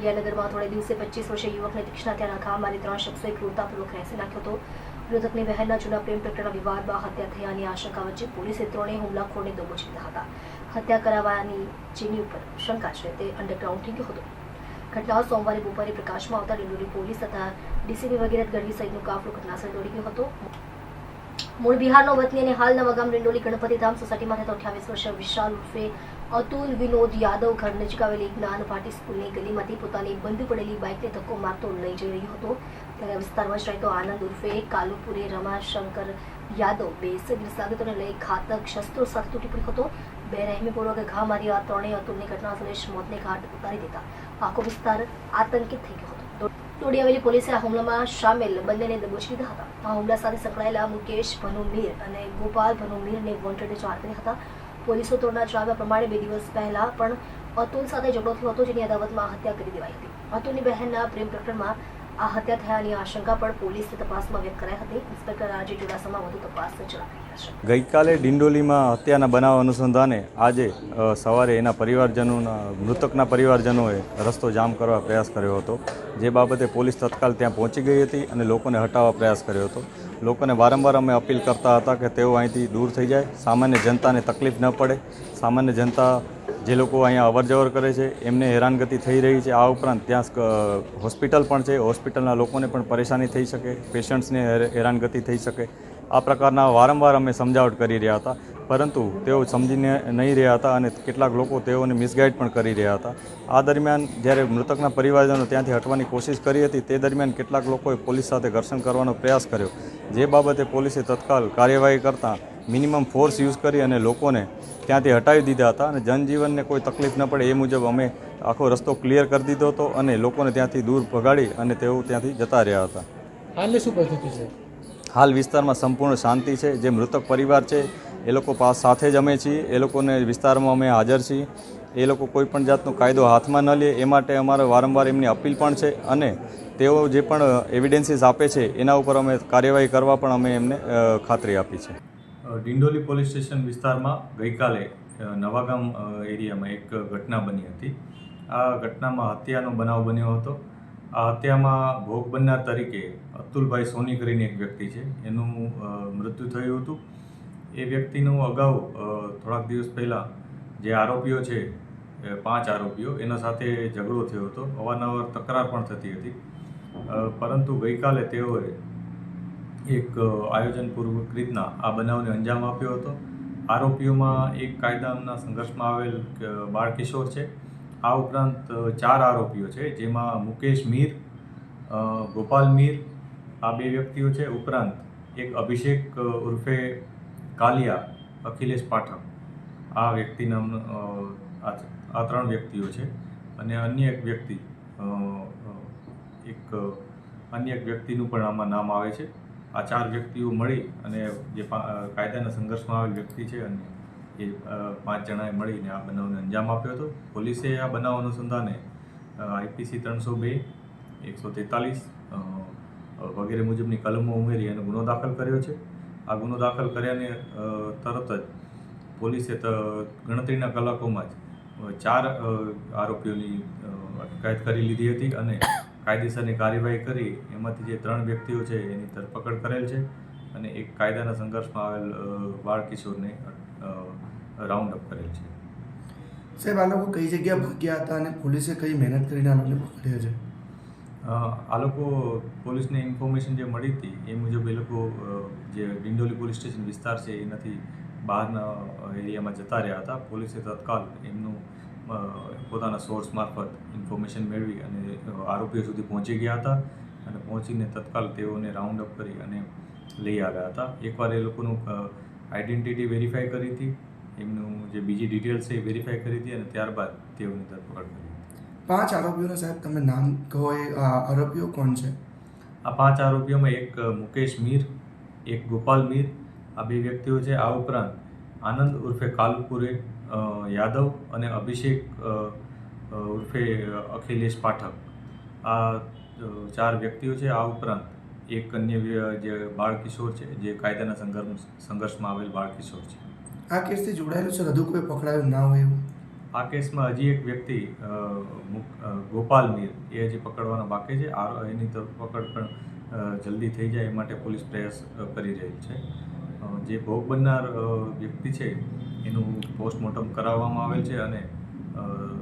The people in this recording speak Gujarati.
વિદ્યાનગરમાં થોડે દિવસે પચીસ વર્ષે યુવકને તીક્ષ્ણ હત્યાના ઘા મારી ત્રણ શખ્સોએ ક્રૂરતાપૂર્વક રહેસી નાખ્યો હતો મૃતકની બહેનના જૂના પ્રેમ પ્રકરણના વિવાદમાં હત્યા થયાની આશંકા વચ્ચે પોલીસે ત્રણેય હુમલાખોરને દબોચી લીધા હતા હત્યા કરાવવાની જેની ઉપર શંકા છે તે અંડરગ્રાઉન્ડ થઈ ગયો હતો ઘટના સોમવારે બપોરે પ્રકાશમાં આવતા ડિંડોલી પોલીસ તથા ડીસીબી વગેરે ગઢવી સહિતનો કાફલો ઘટનાસ્થળે દોડી ગયો હતો મૂળ બિહારનો વતની અને હાલ નવાગામ ડિંડોલી ગણપતિધામ સોસાયટીમાં રહેતો અઠ્યાવીસ વર્ષીય વિશાલ ઉર્ફે અતુલ વિનોદ યાદવ ઘર નજીક આવેલી જ્ઞાન પાટી સ્કૂલની ગલીમાંથી પોતાની બંધ પડેલી બાઇકને ધક્કો મારતો લઈ જઈ રહ્યો હતો. ત્યારે વિસ્તારમાં જ રહેતો આનંદ ઉર્ફે કાલુપુરે રમાશંકર યાદવ બે સિવિલ સાગતોને લઈ ઘાતક શસ્ત્રો સાથે તૂટી પડ્યો હતો. બે રહેમીપૂર્વક ઘા મારી આ ત્રણેય અતુલની ઘટના સુરેશ મોતને ઘાટ ઉતારી દેતા આખો વિસ્તાર આતંકિત થઈ ગયો હતો. તોડી આવેલી પોલીસે આ હુમલામાં સામેલ બંનેને દબોચી લીધા હતા. આ હુમલા સાથે સંકળાયેલા મુકેશ ભનુમીર અને ગોપાલ ભનુમીરને વોન્ટેડ જાણ કર્યા હતા. પોલીસો તોડના જણાવ્યા પ્રમાણે બે દિવસ પહેલા પણ અતુલ સાથે ઝઘડો થયો હતો, જેની અદાવતમાં હત્યા કરી દેવાઈ હતી. અતુલની બહેનના પ્રેમ પ્રકરણમાં આ હત્યા થયાની આશંકા પણ પોલીસે તપાસમાં વ્યક્ત કરાઈ હતી. ઇન્સ્પેક્ટર આજે ચુડાસમા વધુ તપાસ ચલાવી. ગઈકાલે ડિંડોલીમાં હત્યાના બનાવ અનુસંધાને આજે સવારે એના પરિવારજનોના, મૃતકના પરિવારજનોએ રસ્તો જામ કરવા પ્રયાસ કર્યો હતો. જે બાબતે પોલીસ તત્કાલ ત્યાં પહોંચી ગઈ હતી અને લોકોને હટાવવા પ્રયાસ કર્યો હતો. લોકોને વારંવાર અમે અપીલ કરતા હતા કે તેઓ અહીંથી દૂર થઈ જાય. સામાન્ય જનતાને તકલીફ ન પડે. સામાન્ય જનતા જે લોકો અહીંયા અવર જવર કરે છે, એમને હેરાનગતિ થઈ રહી છે. આ ઉપરાંત ત્યાં હોસ્પિટલ પણ છે. હોસ્પિટલના લોકોને પણ પરેશાની થઈ શકે. પેશન્ટ્સને હેરાનગતિ થઈ શકે. આ પ્રકારના વારંવાર અમે સમજાવટ કરી રહ્યા હતા. પરંતુ તેઓ સમજીને નહીં રહ્યા હતા અને કેટલાક લોકો તેઓને મિસગાઈડ પણ કરી રહ્યા હતા. આ દરમિયાન જ્યારે મૃતકના પરિવારજનો ત્યાંથી હટવાની કોશિશ કરી હતી, તે દરમિયાન કેટલાક લોકોએ પોલીસ સાથે ઘર્ષણ કરવાનો પ્રયાસ કર્યો. જે બાબતે પોલીસે તત્કાલ કાર્યવાહી કરતાં મિનિમમ ફોર્સ યુઝ કરી અને લોકોને ત્યાંથી હટાવી દીધા હતા અને જનજીવનને કોઈ તકલીફ ન પડે એ મુજબ અમે આખો રસ્તો ક્લિયર કરી દીધો હતો અને લોકોને ત્યાંથી દૂર ભગાડી અને તેઓ ત્યાંથી જતા રહ્યા હતા. હાલની શું પરિસ્થિતિ છે? હાલ વિસ્તારમાં સંપૂર્ણ શાંતિ છે, જે મૃતક પરિવાર છે, એ લોકો પાસ સાથે જ અમે છીએ, એ લોકોને વિસ્તારમાં અમે હાજર છીએ. એ લોકો કોઈ પણ જાતનો કાયદો હાથમાં ન લે, એ માટે અમારે વારંવાર એમની અપીલ પણ છે અને તેઓ જે પણ એવિડન્સીસ આપે છે, એના ઉપર અમે કાર્યવાહી કરવા પણ અમે એમને ખાતરી આપી છે. ડિંડોલી પોલીસ સ્ટેશન વિસ્તારમાં ગઈકાલે નવાગામ એરિયામાં એક ઘટના બની હતી. આ ઘટનામાં હત્યાનો બનાવ બન્યો હતો. આ હત્યામાં ભોગ બનનાર તરીકે અતુલભાઈ સોની કરીને એક વ્યક્તિ છે. એનું મૃત્યુ થયું હતું. એ વ્યક્તિનું અગાઉ થોડાક દિવસ પહેલાં જે આરોપીઓ છે પાંચ આરોપીઓ, એના સાથે ઝઘડો થયો હતો. અવારનવાર તકરાર પણ થતી હતી. પરંતુ ગઈકાલે તેઓએ એક આયોજનપૂર્વક રીતના આ બનાવને અંજામ આપ્યો હતો. આરોપીઓમાં એક કાયદાના સંઘર્ષમાં આવેલ બાળકિશોર છે. આ ઉપરાંત ચાર આરોપીઓ છે, જેમાં મુકેશ મીર ગોપાલ મીર, આ બે વ્યક્તિઓ છે, ઉપરાંત એક અભિષેક ઉર્ફે કાલિયા, અખિલેશ પાઠક. આ વ્યક્તિ નામ આ ત્રણ વ્યક્તિઓ છે અને અન્ય એક વ્યક્તિ એક અન્ય એક વ્યક્તિનું પણ આમાં નામ આવે છે. આ ચાર વ્યક્તિઓ મળી અને જે કાયદાના સંઘર્ષમાં આવેલ વ્યક્તિ છે અને એ પાંચ જણાએ મળીને આ બનાવને અંજામ આપ્યો હતો. પોલીસે આ બનાવ અનુસંધાને આઈપીસી ત્રણસો બે, એકસો તેતાલીસ વગેરે મુજબની કલમો ઉમેરી અને ગુનો દાખલ કર્યો છે. આ ગુનો દાખલ કર્યાને તરત જ પોલીસે ગણતરીના કલાકોમાં જ ચાર આરોપીઓની અટકાયત કરી લીધી હતી અને કાયદેસરની કાર્યવાહી કરી. એમાંથી જે ત્રણ વ્યક્તિઓ છે એની ધરપકડ કરેલ છે અને એક કાયદાના સંઘર્ષમાં આવેલ બાળકિશોરને બાળ કિશોરને રાઉન્ડ અપ કરેલ છે. સાહેબ આ લોકો કઈ જગ્યા ભાગ્યા હતા અને પોલીસે કઈ મહેનત કરીને આ લોકોને પકડ્યા છે? આ લોકો પોલીસને ઇન્ફોર્મેશન જે મળી હતી એ મુજબ એ લોકો જે ડિંડોલી પોલીસ સ્ટેશન વિસ્તાર છે એનાથી બહારના એરિયામાં જતા રહ્યા હતા. પોલીસે તત્કાલ એમનું પોતાના સોર્સ મારફત ઇન્ફોર્મેશન મેળવી અને આરોપીઓ સુધી પહોંચી ગયા હતા અને પહોંચીને તત્કાલ તેઓને રાઉન્ડ અપ કરી અને લઈ આવ્યા હતા. એકવાર એ લોકોનું આઈડેન્ટિટી વેરીફાઈ કરી હતી. એમનું જે બીજી ડિટેલ્સ છે એ વેરીફાઈ કરી હતી અને ત્યારબાદ તેઓની ધરપકડ કરી પાંચ આરોપીઓના સાહેબ તમે નામ કહો એ આરોપીઓ કોણ છે? આ પાંચ આરોપીઓમાં એક મુકેશ મીર એક ગોપાલ મીર આ બે વ્યક્તિઓ છે. આ ઉપરાંત આનંદ ઉર્ફે કાલપુરે યાદવ અને અભિષેક ઉર્ફે અખિલેશ પાઠક. આ ચાર વ્યક્તિઓ છે. આ ઉપરાંત એક અન્ય જે બાળકિશોર છે જે કાયદાના સંઘર્ષ સંઘર્ષમાં આવેલ બાળકિશોર છે. આ કેસથી જોડાયેલું છે? હજુ કોઈ પકડાયું ના હોય એવું? આ કેસમાં હજી એક વ્યક્તિ ગોપાલ મીર, એ હજી પકડવાનો બાકી છે. આ, એની ધરપકડ પણ જલ્દી થઈ જાય એ માટે પોલીસ પ્રયાસ કરી રહી છે. જે ભોગ બનનાર વ્યક્તિ છે, એનું પોસ્ટમોર્ટમ કરાવવામાં આવેલ છે અને